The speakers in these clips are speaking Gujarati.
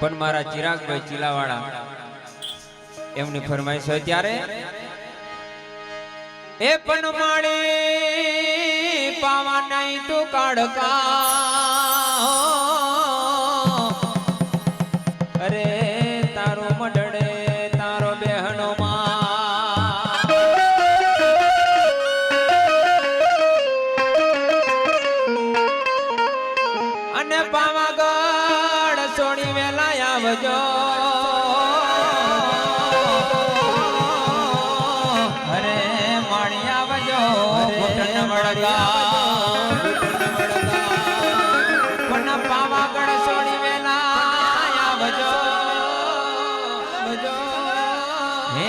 પણ મારા ચિરાગભાઈ ચીલાવાળા એમની ફરમાઈશ હોય ત્યારે, એ પણ માળી પાવા નહીં તું કાઢકા મળતા પાવાગઢ સોડી વેલા આવજો આવજો હે,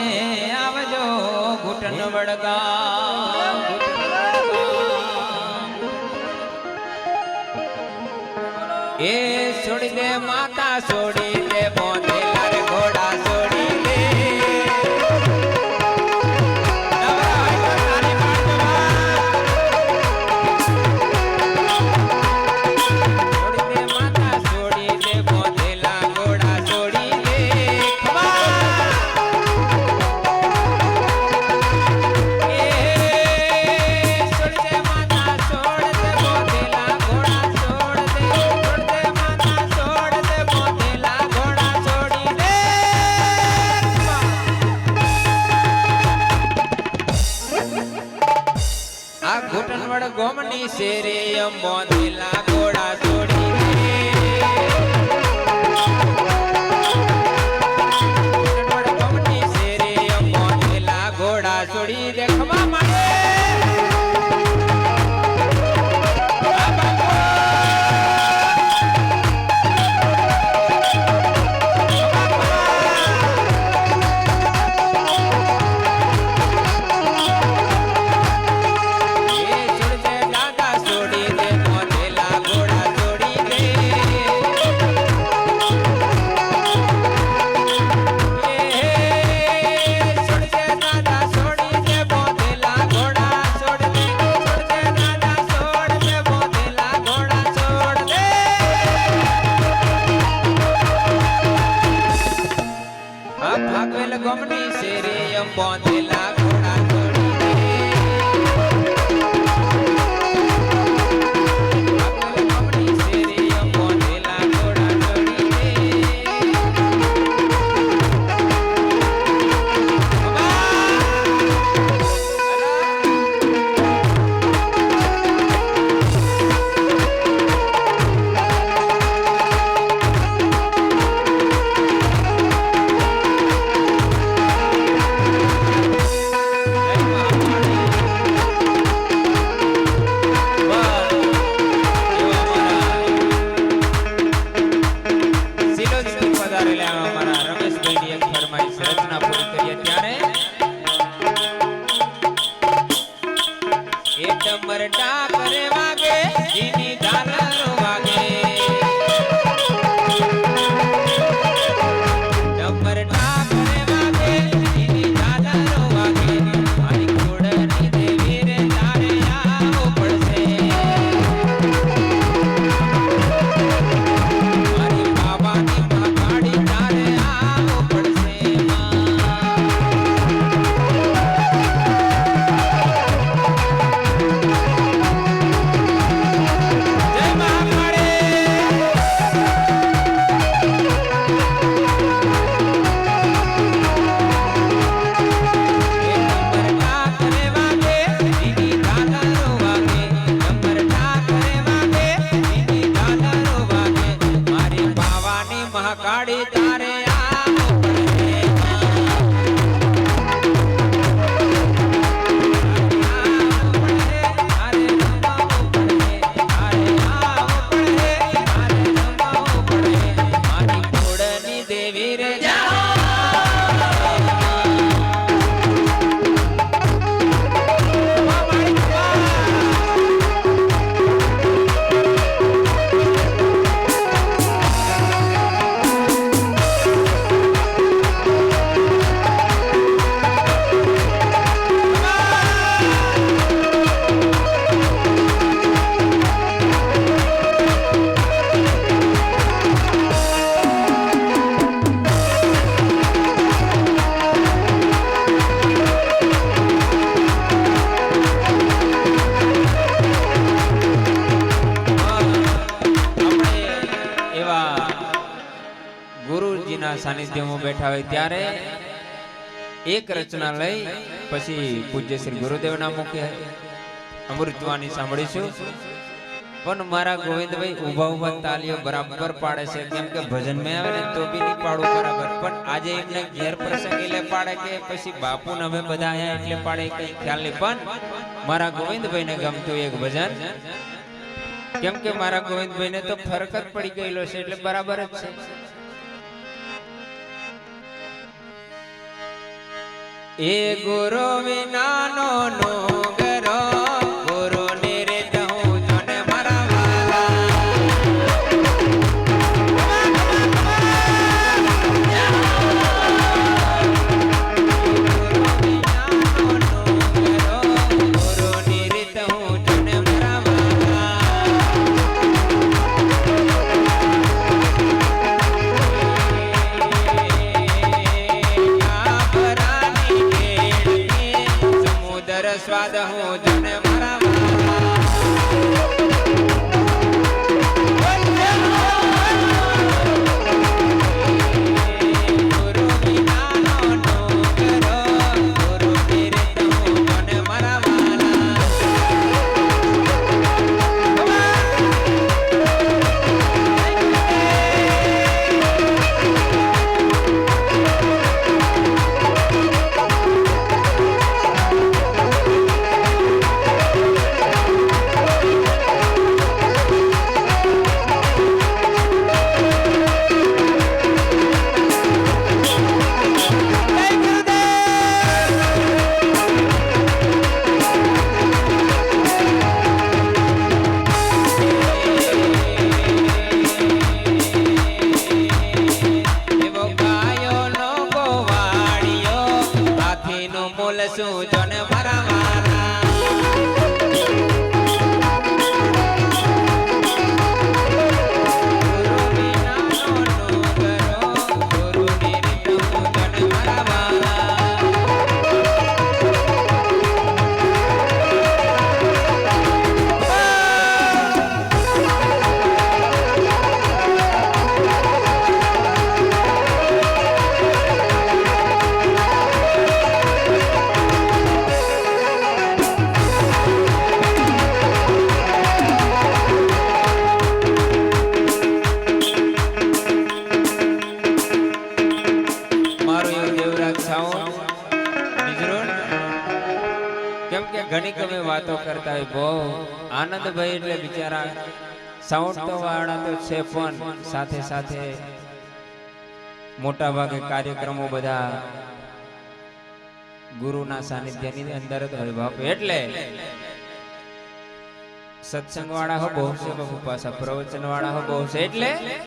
આવજો, ઘૂંટણ વડગા એ છોડી દે, માતા છોડી દે શેરે મોન લાગો বিপদ સાનિધ્યમાં બેઠા હોય ત્યારે એક રચના લઈ પછી પૂજ્ય શ્રી ગુરુદેવના મુખે અમૃતવાણી સાંભળીશું. પણ મારા ગોવિંદભાઈ ઊભા ઊભા તાલીઓ બરાબર પાડે છે. કેમ કે ભજનમાં આવે ને તો બી નહીં પાડું બરાબર. પણ આજે એમને ઘેર પ્રસંગ એટલે પાડે કે પછી બાપુને અમે બધા આયા એટલે પાડે કઈ ખ્યાલ નહીં. પણ મારા ગોવિંદભાઈને ગમતું એક ભજન. કેમ કે મારા ગોવિંદભાઈને તો ફરક જ પડી ગયેલો છે એટલે બરાબર જ છે. એ ગુરુ વિનાનો નો મારા વાલા. કેમ કે ઘણી ગમે વાતો કરતા હોય, બહુ આનંદભાઈ એટલે બિચારા સાઉન્ડ તો વાળા તો છે પણ સાથે સાથે મોટા ભાગે કાર્યક્રમો બધા ગુરુના સાનિધ્યની અંદર જ હોય બાપ. એટલે સત્સંગ વાળા હો બહુ છે બાપુ પાછા પ્રવચન વાળા હો બહુ છે. એટલે